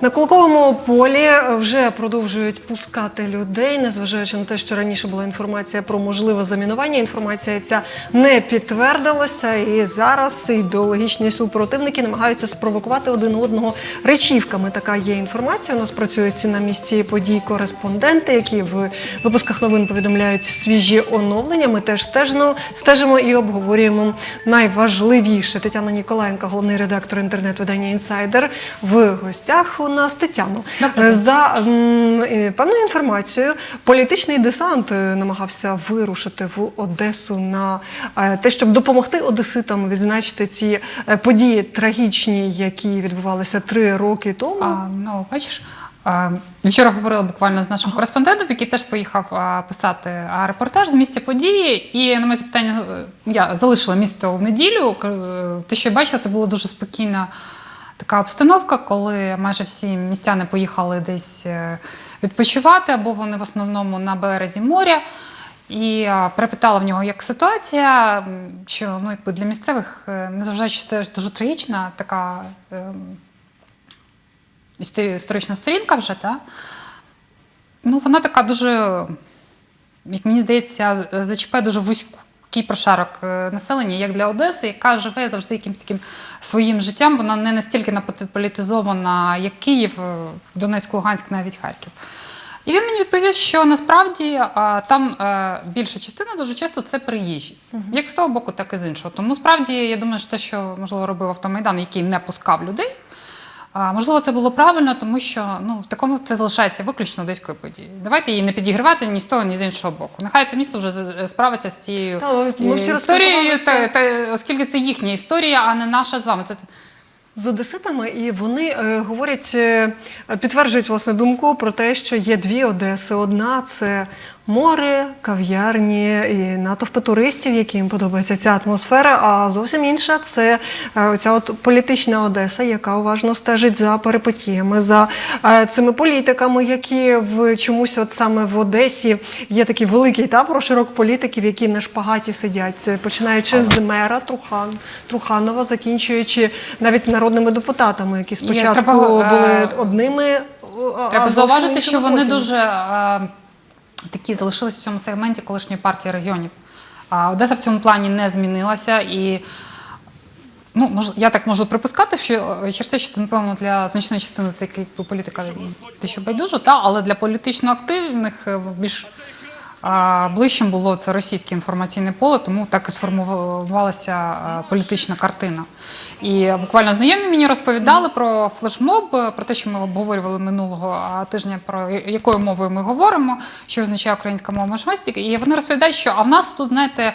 На Кулковому полі вже продовжують пускати людей, незважаючи на те, що раніше була інформація про можливе замінування. Інформація ця не підтвердилася, і зараз ідеологічні супротивники намагаються спровокувати один одного речівками. Така є інформація. У нас працюють на місці подій кореспонденти, які в випусках новин повідомляють свіжі оновлення. Ми теж стежно стежимо і обговорюємо найважливіше. Тетяна Ніколаєнка, головний редактор інтернет-видання Інсайдер, в гостях у нас. Доброго дня. За е, певною інформацією, політичний десант е, намагався вирушити в Одесу на е, те, щоб допомогти одеситам відзначити ці е, події трагічні, які відбувалися три роки тому. А, ну, бачиш, вчора говорила буквально з нашим кореспондентом, який теж поїхав писати репортаж з місця події. І на моє запитання е, я залишила місто в неділю. Е, Те, що я бачила, це була дуже спокійна така обстановка, коли майже всі містяни поїхали десь е, відпочивати, або вони в основному на березі моря. І перепитала в нього, як ситуація, що ну, якби для місцевих, е, незважаючи це дуже трагічна така. ем, історична сторінка вже, та? ну, вона така дуже, як мені здається, зачіпає дуже вузький прошарок е, населення, як для Одеси, яка живе завжди якимось таким своїм життям. Вона не настільки наполітизована, як Київ, е, Донецьк, Луганськ, навіть Харків. І він мені відповів, що насправді там е, більша частина дуже часто це приїжджі, як з того боку, так і з іншого. Тому справді я думаю, що те, що можливо робив автомайдан, який не пускав людей. А, можливо, це було правильно, тому що ну, в такому це залишається виключно одеською подією. Давайте її не підігривати ні з того, ні з іншого боку. Нехай це місто вже справиться з цією Та, е, історією, та, та, оскільки це їхня історія, а не наша з вами. Це з одеситами, і вони е, говорять, е, підтверджують власне думку про те, що є дві Одеси. Одна це море, кав'ярні і натовпи туристів, яким подобається ця атмосфера. А зовсім інша це е, оця от політична Одеса, яка уважно стежить за перипетіями, за е, цими політиками, які в чомусь, от саме в Одесі, є такий великий та проширок політиків, які на шпагаті сидять, починаючи з мера Трухан, Труханова, закінчуючи навіть народними депутатами, які спочатку е, були одними. Треба зауважити, що вони дуже е, такі залишились в цьому сегменті колишньої партії регіонів. А Одеса в цьому плані не змінилася і. Ну, мож, я так можу припускати, що е, що це, напевно, для значної частини це політика те, що байдуже, та, але для політично активних е, більш ближчим було це російське інформаційне поле, тому так і сформувалася політична картина. І буквально знайомі мені розповідали про флешмоб, е, про те, що ми обговорювали минулого тижня, про якою мовою ми говоримо, що означає українська мова можливості. І вони розповідають, що а в нас тут, знаєте,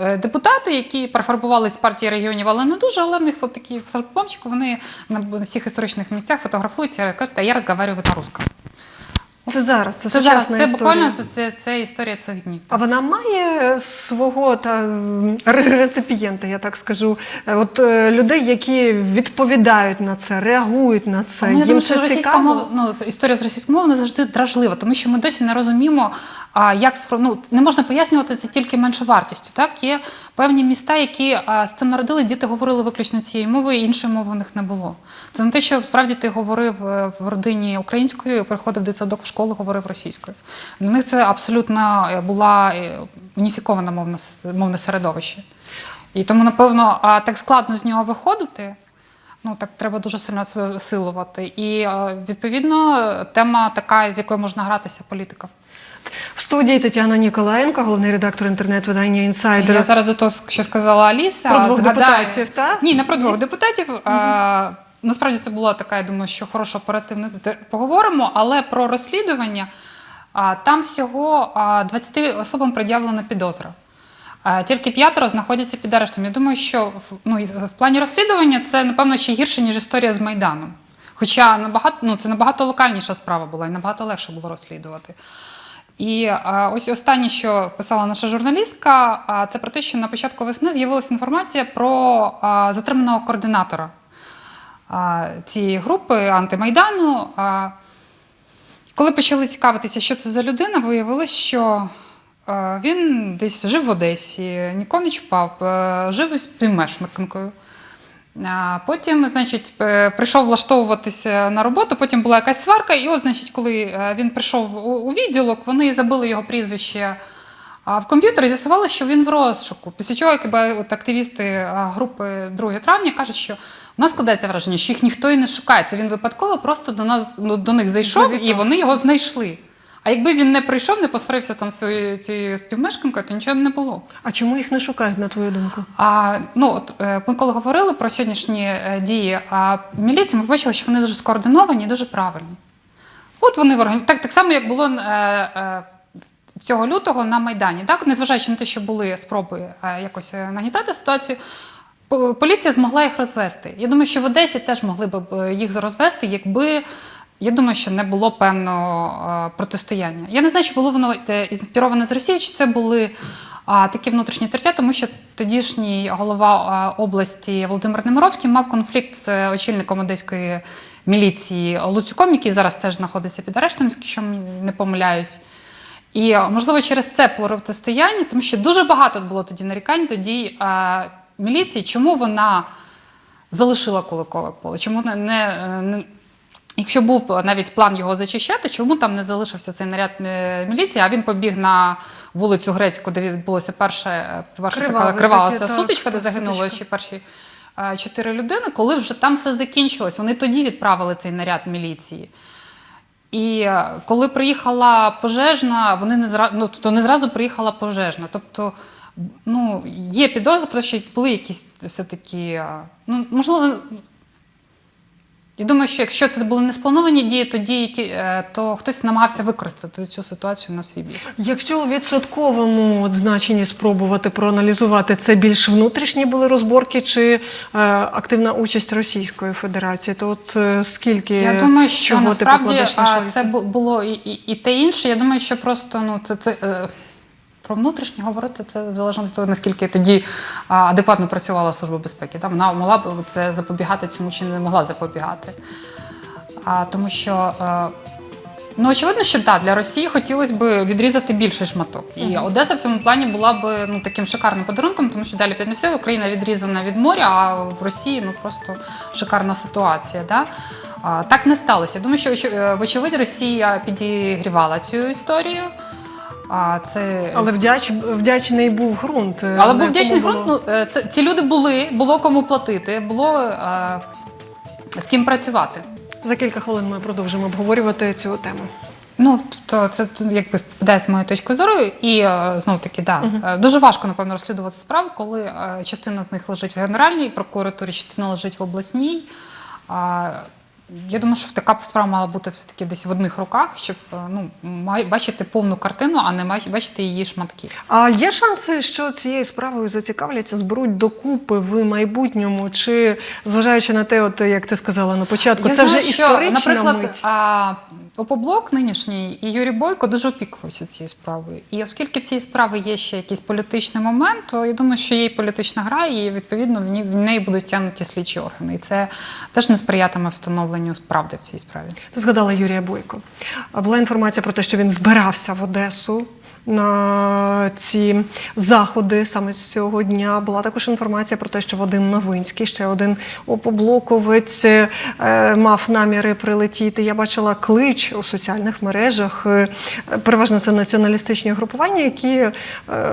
е, депутати, які перефарбувалися з партії регіонів, але не дуже, але в них тут такі флешмобчики, вони на всіх історичних місцях фотографуються кажуть, а я розмовляю на русском. Це зараз, це, Це зараз, це історія. буквально це, це, це історія цих днів. А вона має свого та реципієнта, я так скажу. Е, От е, людей, які відповідають на це, реагують на це. Ну, я Їм думаю, це що російська мова, ну, історія з російською мовою вона завжди дражлива, тому що ми досі не розуміємо, а, як ну, не можна пояснювати це тільки меншовартістю. Так? Є певні міста, які а, з цим народились, діти говорили виключно цією мовою, іншої мови у них не було. Це не те, що справді ти говорив е, в родині українською, приходив дитсадок в школу, говорив російською. Для них це абсолютно е, була е, уніфікована мовна, мовне середовище. І тому, напевно, а, так складно з нього виходити. Ну так треба дуже сильно це силувати. І е, відповідно тема така, з якою можна гратися політика. В студії Тетяна Ніколаєнко, головний редактор інтернет-видання Інсайдер. Я зараз до того, що сказала Аліса, Про двох згадаю... депутатів, так? Ні, не про двох депутатів. А, насправді це була така, я думаю, що хороша оперативна це поговоримо, але про розслідування там всього а, 20 особам пред'явлена підозра. Тільки п'ятеро знаходяться під арештом. Я думаю, що ну, в плані розслідування це, напевно, ще гірше, ніж історія з Майданом. Хоча набагато, ну, це набагато локальніша справа була і набагато легше було розслідувати. І ось останнє, що писала наша журналістка, це про те, що на початку весни з'явилася інформація про затриманого координатора цієї групи антимайдану. Коли почали цікавитися, що це за людина, виявилось, що він десь жив в Одесі, нікого не чіпав, жив із співмешканкою. Потім, значить, прийшов влаштовуватися на роботу, потім була якась сварка, і от, значить, коли він прийшов у- відділок, вони забили його прізвище в комп'ютер і з'ясували, що він в розшуку. Після чого от, активісти групи 2 травня кажуть, що у нас складається враження, що їх ніхто і не шукає. Це він випадково просто до нас ну, до них зайшов і вони його знайшли. А якби він не прийшов, не посварився там своєю цією співмешканкою, то нічого б не було. А чому їх не шукають, на твою думку? А, ну, от, е, ми коли говорили про сьогоднішні е, дії а, міліції, ми побачили, що вони дуже скоординовані і дуже правильні. От вони в органі... так, так само, як було е, е, цього лютого на Майдані. Так? Незважаючи на те, що були спроби е, якось нагнітати ситуацію, поліція змогла їх розвести. Я думаю, що в Одесі теж могли б їх розвести, якби. Я думаю, що не було певного е, протистояння. Я не знаю, чи було воно інспіроване з Росії, чи це були такі внутрішні тертя, тому що тодішній голова області Володимир Немировський мав конфлікт з очільником одеської міліції Луцюком, який зараз теж знаходиться під арештом, якщо не помиляюсь. І можливо через це протистояння, тому що дуже багато було тоді нарікань до дій е, міліції, чому вона залишила Куликове поле, чому не, не, не Якщо був навіть план його зачищати, чому там не залишився цей наряд е, міліції, а він побіг на вулицю Грецьку, де відбулося перше, перша Криваве така кривава таке, так, сутичка, де так, загинули сутичка. ще перші е, чотири людини, коли вже там все закінчилось. Вони тоді відправили цей наряд міліції. І е, коли приїхала пожежна, вони не зра... ну, тобто не зразу приїхала пожежна. Тобто, ну, є підозра, про що були якісь все-таки, ну, можливо, я думаю, що якщо це були не сплановані дії, то дії, які, е, то хтось намагався використати цю ситуацію на свій бік. Якщо у відсотковому от значенні спробувати проаналізувати, це більш внутрішні були розборки чи е, активна участь Російської Федерації, то от е, скільки Я думаю, що чого насправді покладеш на це було і, і, і те інше. Я думаю, що просто ну це, це е, про внутрішнє говорити це залежно від того, наскільки тоді адекватно працювала служба безпеки. Да? Вона могла б це запобігати цьому чи не могла запобігати. А, тому що. Е, Ну, очевидно, що так, для Росії хотілося б відрізати більший шматок. І Одеса в цьому плані була б ну, таким шикарним подарунком, тому що далі Піднесова Україна відрізана від моря, а в Росії ну, просто шикарна ситуація. Да? А, так не сталося. Я думаю, що е, вочевидь Росія підігрівала цю історію. А, це... Але вдяч, вдячний був ґрунт. е, Але був вдячний ґрунт. Ну, е, це, ці люди були, було кому платити, було е, з ким працювати. За кілька хвилин ми продовжимо обговорювати цю тему. Ну, тобто це якби спадає з моєї точки зору, і знов таки, да, е, дуже важко, напевно, розслідувати справу, коли частина з них лежить в Генеральній прокуратурі, частина лежить в обласній. Я думаю, що така справа мала бути все-таки десь в одних руках, щоб е, ну, бачити повну картину, а не бачити її шматки. А є шанси, що цією справою зацікавляться, зберуть докупи в майбутньому, чи зважаючи на те, от як ти сказала на початку, Я це знаю, вже що, історична наприклад, мить. А, Опоблок нинішній і Юрій Бойко дуже опікувався цією справою. І оскільки в цій справі є ще якийсь політичний момент, то я думаю, що є і політична гра, і відповідно в ній- в неї будуть тягнуті слідчі органи. І це теж не сприятиме встановленню правди в цій справі. Ти згадала Юрія Бойко. Була інформація про те, що він збирався в Одесу на ці заходи саме з цього дня. Була також інформація про те, що Вадим Новинський, ще один опоблоковець, е, мав наміри прилетіти. Я бачила клич у соціальних мережах. Е, Переважно це націоналістичні групування, які е,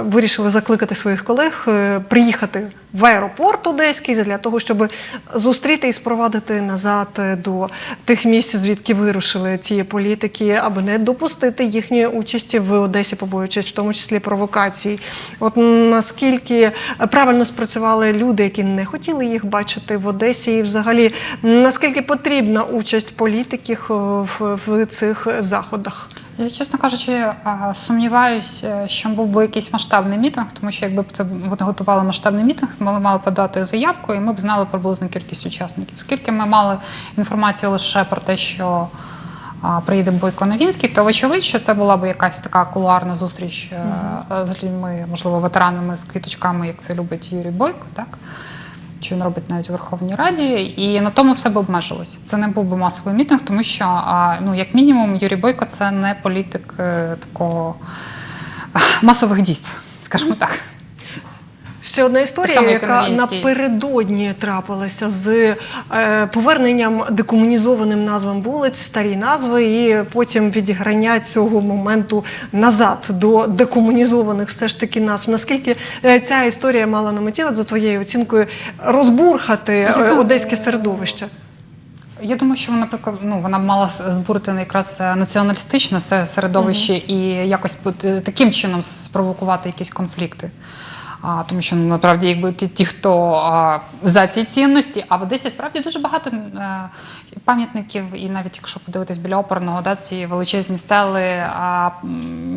вирішили закликати своїх колег приїхати в аеропорт Одеський для того, щоб зустріти і спровадити назад е, до тих місць, звідки вирушили ці політики, аби не допустити їхньої участі в Одесі, побоюючись в тому числі провокацій. От наскільки правильно спрацювали люди, які не хотіли їх бачити в Одесі, і взагалі наскільки потрібна участь політиків е, в, в цих заходах? Я, чесно кажучи, а, сумніваюсь, е, що був би якийсь масштабний мітинг, тому що якби це вони готували масштабний мітинг, ми мали подати заявку, і ми б знали приблизну кількість учасників. Оскільки ми мали інформацію лише про те, що приїде Бойко Новінський, то вочевидь, що це була б якась така кулуарна зустріч е, з людьми, можливо, ветеранами з квіточками, як це любить Юрій Бойко, так? Що він робить навіть у Верховній Раді, і на тому все б обмежилось. Це не був би масовий мітинг, тому що, ну, як мінімум, Юрій Бойко це не політик е, такого масових дійств, скажімо так. Ще одна історія, яка напередодні трапилася з е, поверненням декомунізованим назвам вулиць, старі назви, і потім відіграння цього моменту назад до декомунізованих все ж таки назв. Наскільки е, ця історія мала на меті, от за твоєю оцінкою, розбурхати е, одеське середовище? Я думаю, що вона, наприклад, ну вона мала збурити якраз націоналістичне се- середовище і якось таким чином спровокувати якісь конфлікти. А, тому що насправді, якби ті, ті хто а, за ці цінності, а в Одесі справді дуже багато е, пам'ятників, і навіть якщо подивитись біля оперного, да, ці величезні стели а,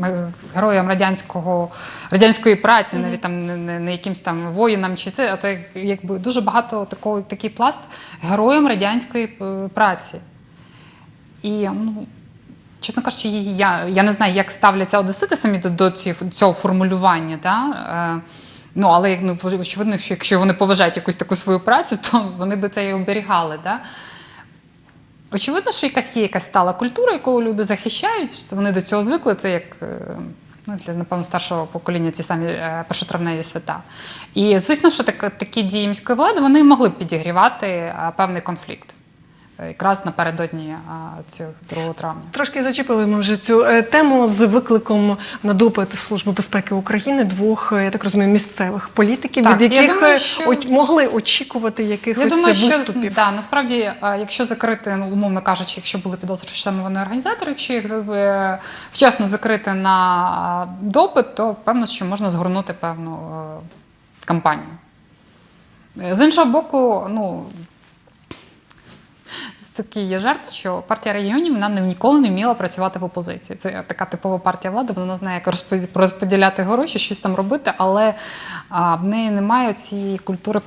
е, героям радянського радянської праці, навіть там не, не, не якимсь там воїнам, чи це, а це якби дуже багато такого, такий пласт героям радянської е, праці. І ну, чесно кажучи, я, я не знаю, як ставляться одесити самі до, до цього формулювання. Да? Ну, але ну, очевидно, що якщо вони поважають якусь таку свою працю, то вони би це і оберігали. Да? Очевидно, що якась є якась стала культура, яку люди захищають, що вони до цього звикли. Це як е, ну, для напевно старшого покоління ці самі е, першотравневі свята. І звісно, що так, такі дії міської влади вони могли б підігрівати е, певний конфлікт. Якраз напередодні цього 2 травня. Трошки зачепили ми вже цю е, тему з викликом на допит Служби безпеки України двох, е, я так розумію, місцевих політиків, Так, від яких думаю, е, що- могли очікувати якихось Я думаю, що да, насправді, якщо закрити, ну, умовно кажучи, якщо були підозри, що саме вони організатори, якщо їх вчасно закрити на допит, то певно, що можна згорнути певну кампанію. З іншого боку, ну. Такий є жарт, що партія регіонів вона не- ніколи не вміла працювати в опозиції. Це така типова партія влади, вона знає, як розпо- розподіляти гроші, щось там робити, але в неї немає цієї культури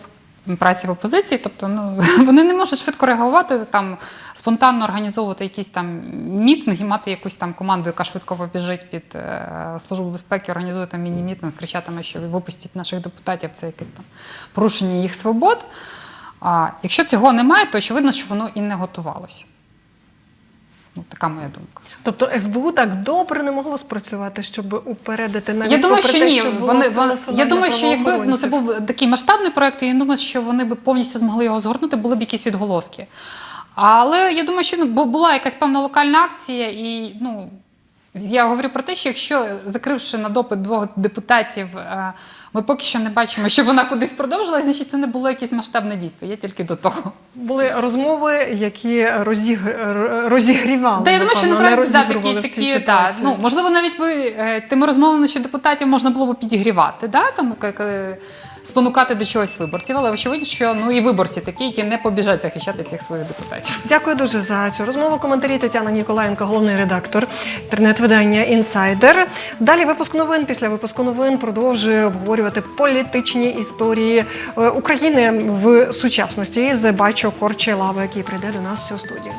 праці в опозиції. Тобто, ну вони не можуть швидко реагувати, там спонтанно організовувати якісь там мітинги, мати якусь там команду, яка швидко побіжить під е, службу безпеки, організує там міні-мітинг, кричатиме, що випустіть наших депутатів, це якесь там порушення їх свобод. А якщо цього немає, то очевидно, що воно і не готувалося. Ну, така моя думка. Тобто СБУ так добре не могло спрацювати, щоб упередити навіть я думаю, що те, ні. що Вони, вони, я думаю, що якби ну, це був такий масштабний проект, і я думаю, що вони б повністю змогли його згорнути, були б якісь відголоски. Але я думаю, що ну, була якась певна локальна акція, і ну, я говорю про те, що якщо закривши на допит двох депутатів, е, ми поки що не бачимо, що вона кудись продовжилась, значить це не було якесь масштабне дійство. Я тільки до того. були розмови, які розіг... розігрівали. Та я думаю, що напевно, не да, такі, такі та, ну, можливо, навіть би е, тими розмовами щодо депутатів можна було б підігрівати, да, там, е, спонукати до чогось виборців, але очевидно, що ну, і виборці такі, які не побіжать захищати цих своїх депутатів. Дякую дуже за цю розмову. Коментарі Тетяна Ніколаєнко, головний редактор інтернет-видання Інсайдер. Далі випуск новин. Після випуску новин продовжує обговорювати політичні історії е, України в сучасності з Бачо Корчелава, який прийде до нас в цю студію.